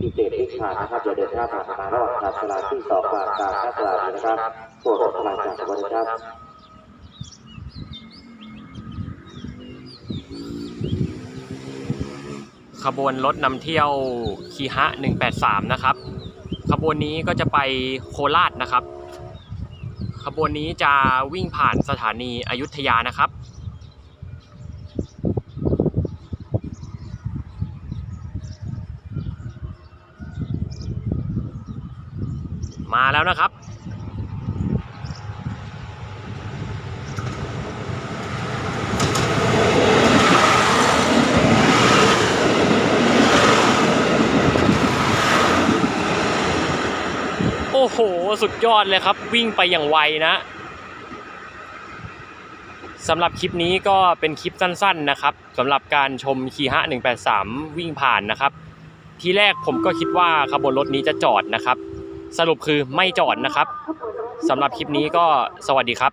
พิเศษที่ขานะครับจะเดินหน้าผ่านมาระหว่างชานชาลาที่สองกลางกลางหน้าตลาดนะครับโปรดพลังจากบริษัทขบวนรถนำเที่ยวคีฮะ 183 นะครับ ขบวนนี้ก็จะไปโคราชนะครับ ขบวนนี้จะวิ่งผ่านสถานีอยุธยานะครับ มาแล้วนะครับ โอ้โห สุดยอดเลยครับ วิ่งไปอย่างไวนะสำหรับคลิปนี้ก็เป็นคลิปสั้นๆนะครับสำหรับการชมคีฮะ183 วิ่งผ่านนะครับ ทีแรกผมก็คิดว่าขบวนรถนี้จะจอดนะครับ สรุปคือไม่จอดนะครับสำหรับคลิปนี้ก็สวัสดีครับ